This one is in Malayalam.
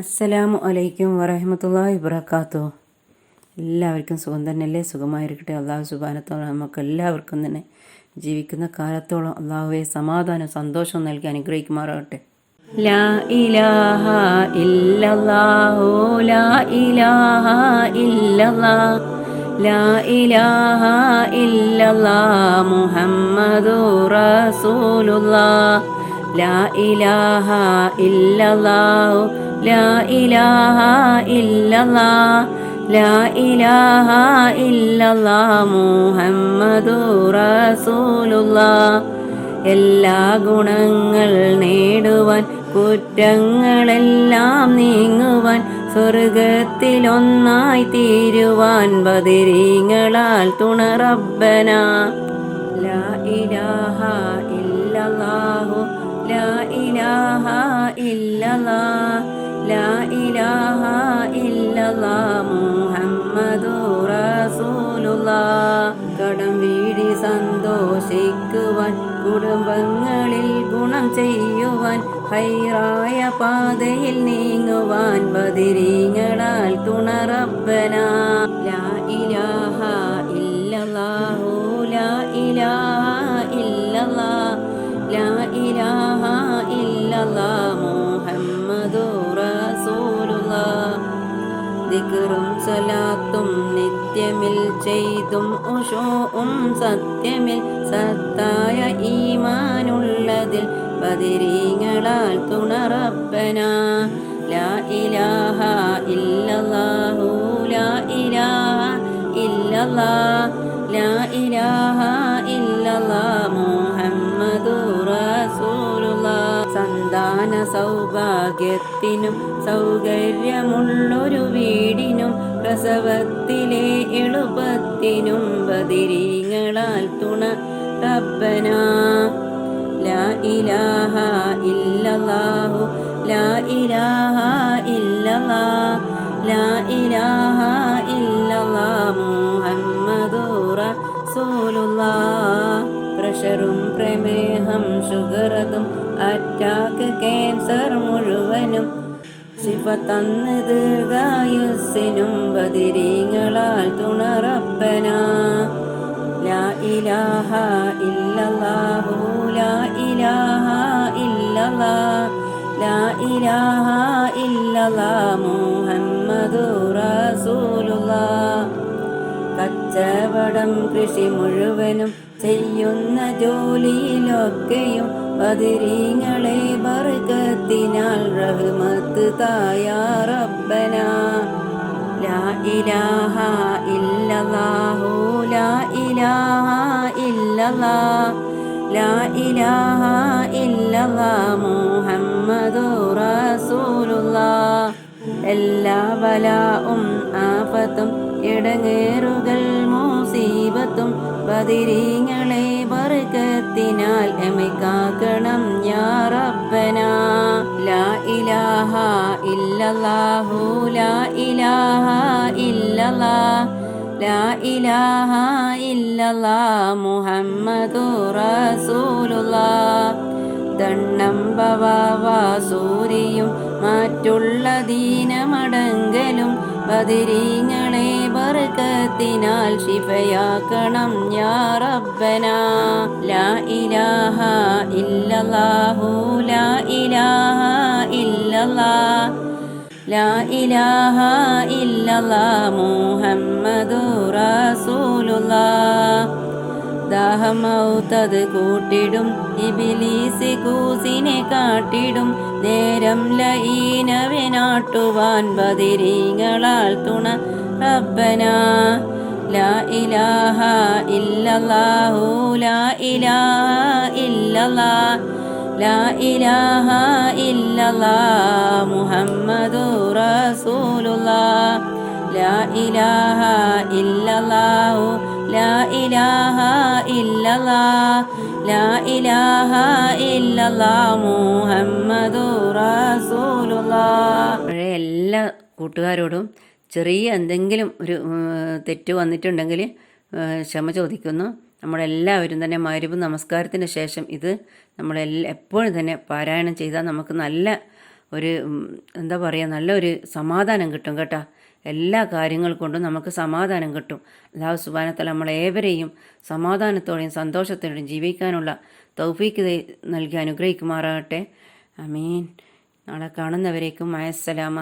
അസ്സലാമു അലൈക്കും വറഹമത്തല്ലാഹി വബർക്കാത്തു എല്ലാവർക്കും സുഖം തന്നെയല്ലേ? സുഖമായിരിക്കട്ടെ. അള്ളാഹു സുബാനത്തോളം നമുക്ക് എല്ലാവർക്കും തന്നെ ജീവിക്കുന്ന കാലത്തോളം അള്ളാഹുവെ സമാധാനം സന്തോഷവും നൽകി അനുഗ്രഹിക്കുമാറാകട്ടെ. ലാ ഇലാഹ ഇല്ലല്ലാഹു ലാ ഇലാഹ ഇല്ലല്ലാഹ് ലാ ഇലാഹ ഇല്ലല്ലാഹ് മുഹമ്മദു റസൂലുള്ളാഹ്. ലാ ഇലാഹ ലാ ഇലാഹ ലാ ഇലാഹ മുഹമ്മദു എല്ലാ ഗുണങ്ങൾ നേടുവാൻ കുറ്റങ്ങളെല്ലാം നീങ്ങുവാൻ സ്വർഗത്തിലൊന്നായി തീരുവാൻ ബദിരീങ്ങളാൽ തുണറബ്ബന ലാ ഇലാഹ ഇല്ലല്ലാഹു ലാ ഇലാഹ ഇല്ലല്ലാ ലാ ഇലാഹ ഇല്ലല്ലാ മുഹമ്മദു റസൂലുള്ളാഹ്. കടം വീടി സന്തോഷിക്കുവാൻ കുടുംബങ്ങളിൽ ഗുണം ചെയ്യുവാൻ ഹൈറായ പാതയിൽ നീങ്ങുവാൻ ബദിരീങ്ങളാൽ തുണറബ്ബന ദിക്റും സലാത്തും നിത്യമിൽ ചെയ്തും ഉഷോവും സത്യമിൽ സത്തായ ഈമാനുള്ളതിൽ പതിരീങ്ങളാൽ തുണറപ്പന. ലാ ഇലാഹ ഇല്ലല്ലാഹു ലാ ഇലാഹ ഇല്ലല്ലാഹ് സൗഭാഗ്യത്തിനും സൗകര്യമുള്ളൊരു വീടിനും പ്രസവത്തിലെ എളുപ്പത്തിനും ബദിരീങ്ങളാൽ തുണ റബ്ബന. ലാ ഇലാഹ ഇല്ലല്ലാഹു ലാ ഇലാഹ ഇല്ലല്ലാഹ് ലാ ഇലാഹ ഇല്ലല്ലാഹ് മുഹമ്മദുർ റസൂലുള്ളാഹ് പ്രഷറും പ്രമേഹം ഷുഗറതും മുഴുവനും ശിവ തന്ന് ഗായുസിനും ബദിരീങ്ങളാൽ തുണറപ്പന. ലാ ഇലാഹ ഇല്ലല്ലാഹു ലാ ഇലാഹ ഇല്ലല്ലാഹ് ലാ ഇലാഹ ഇല്ലല്ലാ മുഹമ്മദു റസൂലുല്ലാ കച്ചവടം കൃഷി മുഴുവനും ചെയ്യുന്ന ജോലിയിലൊക്കെയും ബദിരീങ്ങളെ ബർക്കത്തിനാൽ റഹ്മത്ത് തായാറബ്ബന. ലാ ഇലാഹ ഇല്ലല്ലാഹു ലാ ഇലാഹ ഇല്ലല്ലാഹ് ലാ ഇലാഹ ഇല്ലല്ലാഹ് മുഹമ്മദു റസൂലുള്ളാ. എല്ലാ ബലാവും ആഫത്തും ഇടങ്ങേറുകൾ മുസീബത്തും ബദിരീങ്ങളെ വർഗത്തിനാൽ എമിക്കാക്കണം റബ്ബന. ലാ ഇലാഹ ഇല്ലല്ലാഹു ലാ ഇലാഹ ഇല്ലല്ലാ മുഹമ്മദു ദണ്ണം മറ്റുള്ള ദീനമടങ്കലും ബദിരീങ്ങളെ ബർക്കത്തിനാൽ ശിഫയാക്കണം യാ റബ്ബന. ലാ ഇലാഹ ഇല്ലല്ലാഹു ലാ ഇലാഹ ഇല്ലല്ലാഹ്. ലാ ഇലാഹ റസൂലുള്ളാഹ്. ദാഹമൗത്തത് കൂട്ടിടും ഇബിലീസ് കൂസിനെ കാട്ടിടും. നേരം ലൈനവിനാട്ടുവാൻ ബദിരീങ്ങളാൽ തുണ റബ്ബന. ലാ ഇലാഹ ഇല്ലല്ലാഹു ലാ ഇലാഹ ഇല്ലല്ലാ ലാ ഇലാഹ ഇല്ലല്ലാഹ് മുഹമ്മദു റസൂലുള്ളാഹ്. ലാ ഇലാഹ ഇല്ലല്ലാഹു ലാ ഇലാഹ ഇല്ലല്ലാഹ് ലാ ഇലാഹ ഇല്ലല്ലാഹ് മുഹമ്മദു റസൂലുള്ളാഹ്. എല്ലാ കൂട്ടുകാരോടും ചെറിയ എന്തെങ്കിലും ഒരു തെറ്റ് വന്നിട്ടുണ്ടെങ്കിൽ ക്ഷമ ചോദിക്കുന്നു. നമ്മളെല്ലാവരും തന്നെ മരുവ് നമസ്കാരത്തിന് ശേഷം ഇത് നമ്മളെല്ലാം എപ്പോഴും തന്നെ പാരായണം ചെയ്താൽ നമുക്ക് നല്ല ഒരു എന്താ പറയുക നല്ലൊരു സമാധാനം കിട്ടും കേട്ടോ. എല്ലാ കാര്യങ്ങൾ കൊണ്ടും നമുക്ക് സമാധാനം കിട്ടും. അല്ലാഹു സുബാനത്തല നമ്മളേവരെയും സമാധാനത്തോടെയും സന്തോഷത്തോടെയും ജീവിക്കാനുള്ള തൗഫീക്ക് നൽകി അനുഗ്രഹിക്കുമാറാകട്ടെ. അമീൻ നാളെ കാണുന്നവരേക്കും മയസ്സലാമ